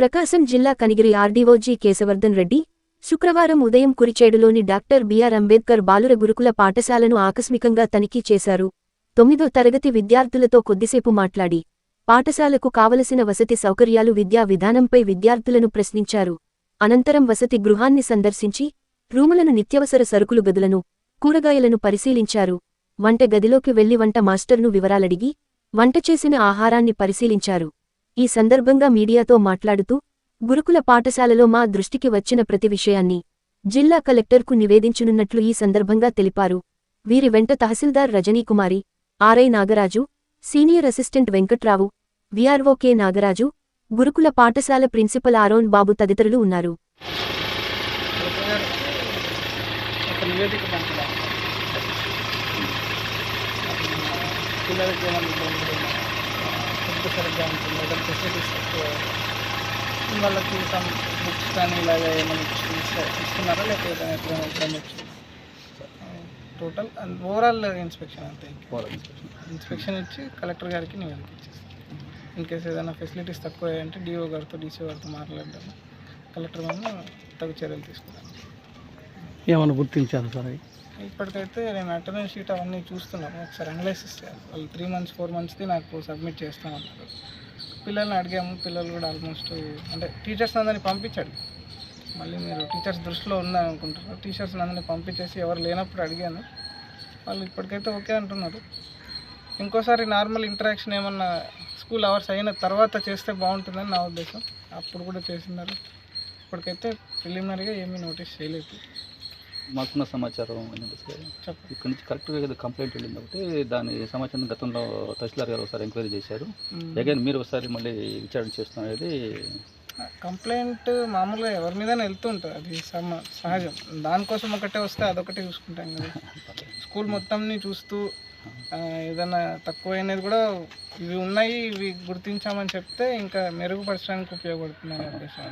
ప్రకాశం జిల్లా కనిగిరి ఆర్డీఓజీ కేశవర్ధన్ రెడ్డి శుక్రవారం ఉదయం కురిచేడులోని డాక్టర్ బిఆర్ అంబేద్కర్ బాలుర గురుకుల పాఠశాలను ఆకస్మికంగా తనిఖీ చేశారు. తొమ్మిదో తరగతి విద్యార్థులతో కొద్దిసేపు మాట్లాడి పాఠశాలకు కావలసిన వసతి సౌకర్యాలు విద్యా విధానంపై విద్యార్థులను ప్రశ్నించారు. అనంతరం వసతి గృహాన్ని సందర్శించి రూములను నిత్యవసర సరుకులు గదులను కూరగాయలను పరిశీలించారు. వంట గదిలోకి వెళ్ళి వంట మాస్టర్ను వివరాలడిగి వంట చేసిన ఆహారాన్ని పరిశీలించారు. ఈ సందర్భంగా మీడియాతో మాట్లాడుతూ గురుకుల పాఠశాలలో మా దృష్టికి వచ్చిన ప్రతి విషయాన్ని జిల్లా కలెక్టర్కు నివేదించనున్నట్లు ఈ సందర్భంగా తెలిపారు. వీరి వెంట తహసీల్దార్ Rajanikumari RI Nagaraju senior assistant Venkatrao VRO K Nagaraju గురుకుల పాఠశాల ప్రిన్సిపల్ ఆరోన్ బాబు తదితరులు ఉన్నారు. పిల్లలకి ఏమైనా ఫుడ్ సరిగ్గా ఉంటుంది. లేదా ఫెసిలిటీస్ తక్కువ. వాళ్ళకి సమ్ బుక్స్ కానీ ఇలాగ ఏమైనా ఇస్తు- ఇస్తున్నారా? లేకపోతే ఎప్పుడైనా ఎప్పుడైనా వచ్చి టోటల్ ఓవరాల్ ఇన్స్పెక్షన్ అంతే ఇన్స్పెక్షన్. ఇచ్చి కలెక్టర్ గారికి నివేదిక ఇచ్చేస్తాం. ఇన్ కేసు ఏదైనా ఫెసిలిటీస్ తక్కువ అంటే డిఓ గారితో డీసీ గారితో మాట్లాడడం. కలెక్టర్ మనం తగు చర్యలు తీసుకుంటాం ఏమైనా గుర్తించారు సార్ అవి? ఇప్పటికైతే నేను అటెండెన్స్ షీట్ అవన్నీ చూస్తున్నాను. ఒకసారి అనలైసిస్ చేయాలి. వాళ్ళు త్రీ మంత్స్ ఫోర్ మంత్స్ది నాకు సబ్మిట్ చేస్తామన్నారు పిల్లల్ని అడిగాము. పిల్లలు కూడా ఆల్మోస్ట్ అంటే టీచర్స్ అందరినీ పంపించాడు. మళ్ళీ మీరు టీచర్స్ దృష్టిలో ఉందని అనుకుంటున్నారు టీచర్స్ అందరినీ పంపించేసి ఎవరు లేనప్పుడు అడిగాను. వాళ్ళు ఇప్పటికైతే ఓకే అంటున్నారు. ఇంకోసారి నార్మల్ ఇంటరాక్షన్ ఏమన్నా స్కూల్ అవర్స్ అయిన తర్వాత చేస్తే బాగుంటుందని నా ఉద్దేశం. అప్పుడు కూడా చేసినారు ఇప్పటికైతే ప్రిలిమినరీగా ఏమీ నోటీస్ చేయలేదు. మాకున్న సమాచారం ఏంటంటే ఇక్కడ నుంచి కరెక్ట్గా ఏదో కంప్లైంట్ వెళ్ళింది కాబట్టి దాని సమాచారం గతంలో తహసీల్దార్ గారు ఒకసారి ఎంక్వైరీ చేశారు. అగైన్ మీరు ఒకసారి మళ్ళీ విచారణ చేస్తున్నారు అనేది కంప్లైంట్ మామూలుగా ఎవరి మీద వెళ్తుంటుంది అది సమ సహజం. దానికోసం ఒకటే వస్తే అదొకటే చూసుకుంటాం కదా. స్కూల్ మొత్తంని చూస్తూ ఏదైనా తక్కువైనది కూడా ఇవి ఉన్నాయి ఇవి గుర్తించామని చెప్తే ఇంకా మెరుగుపరచడానికి ఉపయోగపడుతుందని ఉద్దేశం